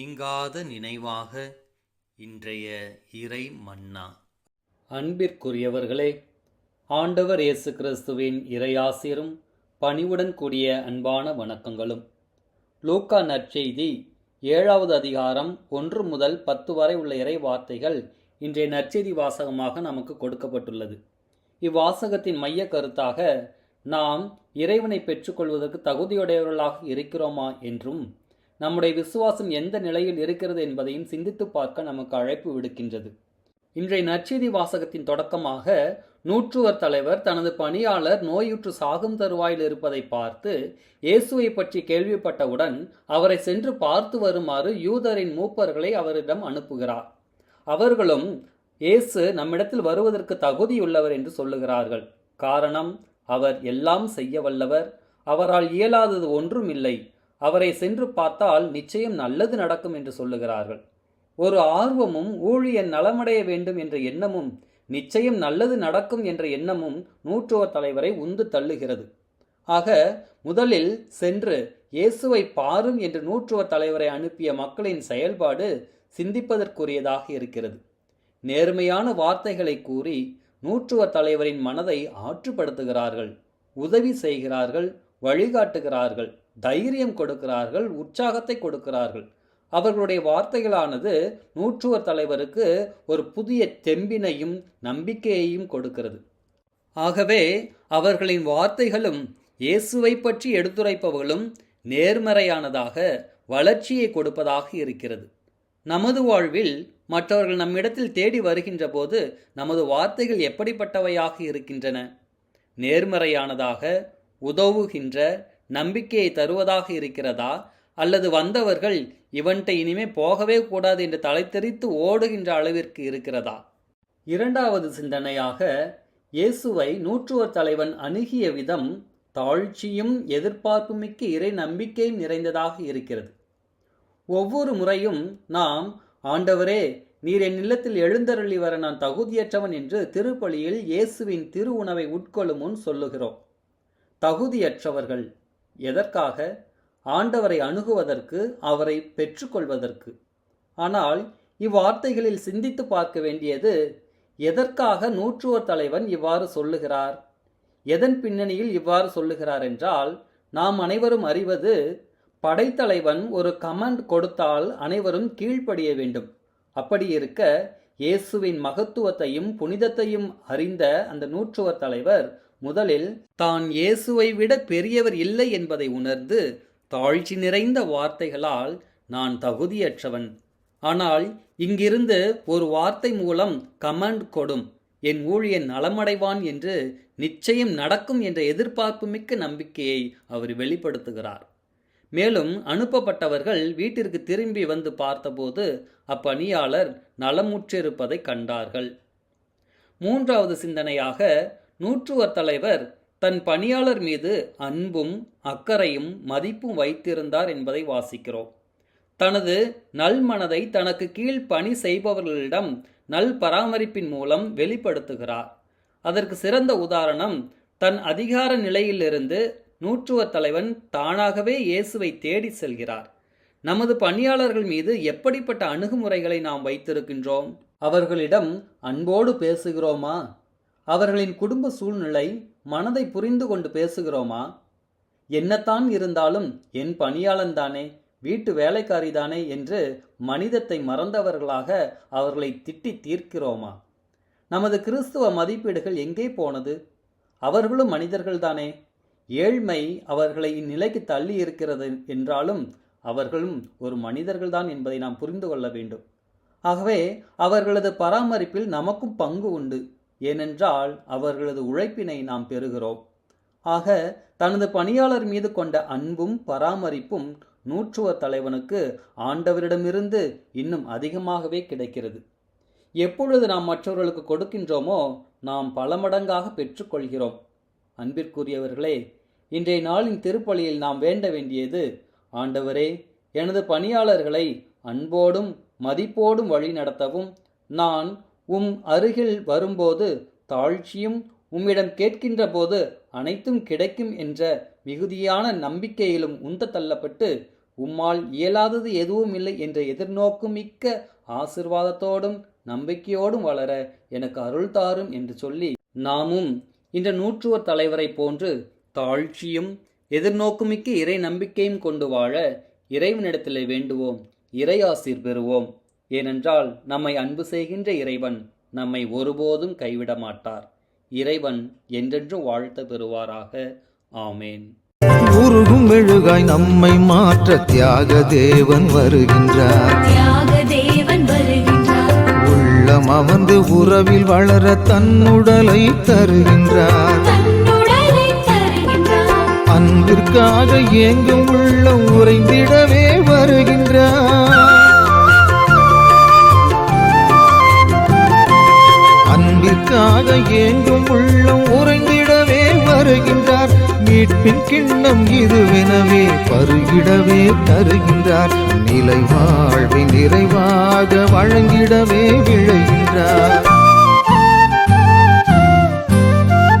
நீங்காத நினைவாக இன்றைய இறை மன்னா அன்பிற்குரியவர்களே ஆண்டவர் இயேசு கிறிஸ்துவின் இறையாசிரும் பணிவுடன் கூடிய அன்பான வணக்கங்களும். லூக்கா நற்செய்தி ஏழாவது அதிகாரம் ஒன்று முதல் பத்து வரை உள்ள இறை வார்த்தைகள் இன்றைய நற்செய்தி வாசகமாக நமக்கு கொடுக்கப்பட்டுள்ளது. இவ்வாசகத்தின் மைய கருத்தாக நாம் இறைவனை பெற்றுக்கொள்வதற்கு தகுதியுடையவர்களாக இருக்கிறோமா என்றும் நம்முடைய விசுவாசம் எந்த நிலையில் இருக்கிறது என்பதையும் சிந்தித்து பார்க்க நமக்கு அழைப்பு விடுக்கின்றது. இன்றைய நற்செய்தி வாசகத்தின் தொடக்கமாக நூற்றுவர் தலைவர் தனது பணியாளர் நோயுற்று சாகும் தருவாயில் இருப்பதை பார்த்து இயேசுவை பற்றி கேள்விப்பட்டவுடன் அவரை சென்று பார்த்து வருமாறு யூதரின் மூப்பர்களை அவரிடம் அனுப்புகிறார். அவர்களும் இயேசு நம்மிடத்தில் வருவதற்கு தகுதியுள்ளவர் என்று சொல்லுகிறார்கள். காரணம் அவர் எல்லாம் செய்ய வல்லவர். அவரால் இயலாதது ஒன்றும் இல்லை. அவரை சென்று பார்த்தால் நிச்சயம் நல்லது நடக்கும் என்று சொல்லுகிறார்கள். ஒரு ஆர்வமும் ஊழியன் நலமடைய வேண்டும் என்ற எண்ணமும் நிச்சயம் நல்லது நடக்கும் என்ற எண்ணமும் நூற்றுவர் தலைவரை உந்து தள்ளுகிறது. ஆக முதலில் சென்று இயேசுவை பாரும் என்று நூற்றுவர் தலைவரை அனுப்பிய மக்களின் செயல்பாடு சிந்திப்பதற்குரியதாக இருக்கிறது. நேர்மையான வார்த்தைகளை கூறி நூற்றுவர் தலைவரின் மனதை ஆற்றுப்படுத்துகிறார்கள் உதவி செய்கிறார்கள் வழிகாட்டுகிறார்கள். தைரியம் கொடுக்கிறார்கள் உற்சாகத்தை கொடுக்கிறார்கள். அவர்களுடைய வார்த்தைகளானது நூற்றுவர் தலைவருக்கு ஒரு புதிய தெம்பினையும் நம்பிக்கையையும் கொடுக்கிறது. ஆகவே அவர்களின் வார்த்தைகளும் இயேசுவை பற்றி எடுத்துரைப்பவர்களும் நேர்மறையானதாக வளர்ச்சியை கொடுப்பதாக இருக்கிறது. நமது வாழ்வில் மற்றவர்கள் நம்மிடத்தில் தேடி வருகின்ற போது நமது வார்த்தைகள் எப்படிப்பட்டவையாக இருக்கின்றன? நேர்மறையானதாக உதவுகின்ற நம்பிக்கையை தருவதாக இருக்கிறதா? அல்லது வந்தவர்கள் இவன்ட்ட இனிமே போகவே கூடாது என்று தலைத்தெறித்து ஓடுகின்ற அளவிற்கு இருக்கிறதா? இரண்டாவது சிந்தனையாக இயேசுவை நூற்றுவர் தலைவன் அணுகிய விதம் தாழ்ச்சியும் எதிர்பார்ப்புமிக்க இறை நம்பிக்கையும் நிறைந்ததாக இருக்கிறது. ஒவ்வொரு முறையும் நாம் ஆண்டவரே நீர் என் இல்லத்தில் எழுந்தருளி வர நான் தகுதியற்றவன் என்று திருப்பலியில் இயேசுவின் திரு உணவை உட்கொள்ளும் முன் சொல்லுகிறோம். தகுதியற்றவர்கள். எதற்காக? ஆண்டவரை அணுகுவதற்கு அவரை பெற்றுக்கொள்வதற்கு. ஆனால் இவ்வார்த்தைகளில் சிந்தித்து பார்க்க வேண்டியது எதற்காக நூற்றுவர் தலைவன் இவ்வாறு சொல்லுகிறார்? எதன் பின்னணியில் இவ்வாறு சொல்லுகிறார் என்றால் நாம் அனைவரும் அறிவது படைத்தலைவன் ஒரு கமெண்ட் கொடுத்தால் அனைவரும் கீழ்ப்படிய வேண்டும். அப்படி இருக்க இயேசுவின் மகத்துவத்தையும் புனிதத்தையும் அறிந்த அந்த நூற்றுவர் தலைவர் முதலில் தான் இயேசுவை விட பெரியவர் இல்லை என்பதை உணர்ந்து தாழ்ச்சி நிறைந்த வார்த்தைகளால் நான் தகுதியற்றவன். ஆனால் இங்கிருந்து ஒரு வார்த்தை மூலம் கமாண்ட் கொடும். என் ஊழியன் நலமடைவான் என்று நிச்சயம் நடக்கும் என்ற எதிர்பார்ப்பு மிக்க நம்பிக்கையை அவர் வெளிப்படுத்துகிறார். மேலும் அனுப்பப்பட்டவர்கள் வீட்டிற்கு திரும்பி வந்து பார்த்தபோது அப்பணியாளர் நலமுற்றிருப்பதை கண்டார்கள். மூன்றாவது சிந்தனையாக நூற்றுவர் தலைவர் தன் பணியாளர் மீது அன்பும் அக்கறையும் மதிப்பும் வைத்திருந்தார் என்பதை வாசிக்கிறோம். தனது நல் மனதை தனக்கு கீழ் பணி செய்பவர்களிடம் நல் பராமரிப்பின் மூலம் வெளிப்படுத்துகிறார். அதற்கு சிறந்த உதாரணம் தன் அதிகார நிலையிலிருந்து நூற்றுவர் தலைவன் தானாகவே இயேசுவை தேடி செல்கிறார். நமது பணியாளர்கள் மீது எப்படிப்பட்ட அணுகுமுறைகளை நாம் வைத்திருக்கின்றோம்? அவர்களிடம் அன்போடு பேசுகிறோமா? அவர்களின் குடும்ப சூழ்நிலை மனதை புரிந்து கொண்டு பேசுகிறோமா? என்னத்தான் இருந்தாலும் என் பணியாளன் தானே வீட்டு வேலைக்காரி தானே என்று மனிதத்தை மறந்தவர்களாக அவர்களை திட்டி தீர்க்கிறோமா? நமது கிறிஸ்துவ மதிப்பீடுகள் எங்கே போனது? அவர்களும் மனிதர்கள்தானே ஏழ்மை அவர்களை இந்நிலைக்கு தள்ளி இருக்கிறது என்றாலும் அவர்களும் ஒரு மனிதர்கள்தான் என்பதை நாம் புரிந்து கொள்ள வேண்டும். ஆகவே அவர்களது பராமரிப்பில் நமக்கும் பங்கு உண்டு. ஏனென்றால் அவர்களது உழைப்பினை நாம் பெறுகிறோம். ஆக தனது பணியாளர் மீது கொண்ட அன்பும் பராமரிப்பும் நூற்றுவர் தலைவனுக்கு ஆண்டவரிடமிருந்து இன்னும் அதிகமாகவே கிடைக்கிறது. எப்பொழுது நாம் மற்றவர்களுக்கு கொடுக்கின்றோமோ நாம் பல மடங்காக பெற்றுக்கொள்கிறோம். அன்பிற்குரியவர்களே இன்றைய நாளின் திருப்பலியில் நாம் வேண்ட வேண்டியது ஆண்டவரே எனது பணியாளர்களை அன்போடும் மதிப்போடும் வழி நடத்தவும் நான் உம் அருகில் வரும்போது தாழ்ச்சியும் உம்மிடம் கேட்கின்ற போது அனைத்தும் கிடைக்கும் என்ற மிகுதியான நம்பிக்கையிலும் உந்த தள்ளப்பட்டு உம்மால் இயலாதது எதுவும் இல்லை என்ற எதிர்நோக்கும் மிக்க ஆசிர்வாதத்தோடும் நம்பிக்கையோடும் வளர எனக்கு அருள் தாரும் என்று சொல்லி நாமும் இந்த நூற்றுவர் தலைவரைப் போன்று தாழ்ச்சியும் எதிர்நோக்குமிக்க இறை நம்பிக்கையும் கொண்டு வாழ இறைவனிடத்திலே வேண்டுவோம் இறை ஆசீர் பெறுவோம். ஏனென்றால் நம்மை அன்பு செய்கின்ற இறைவன் நம்மை ஒருபோதும் கைவிட மாட்டார். இறைவன் என்றென்றும் வாழ்த்த பெறுவாராக. ஆமேன். உருகும் மெழுகாய் நம்மை மாற்ற தியாக தேவன் வருகின்றார். தியாக தேவன் வருகின்றார். உள்ளம் அமர்ந்து உறவில் வளர தன்னுடலை தருகின்றார். அன்பிற்காக ஏங்கும் உள்ளம் உறைந்திடவே மீட்பின் கிண்ணம் இதுவெனவே பருகிடவே தருகின்றார். நிலை வாழ்வை நிறைவாக வழங்கிடவே விழைகின்றார்.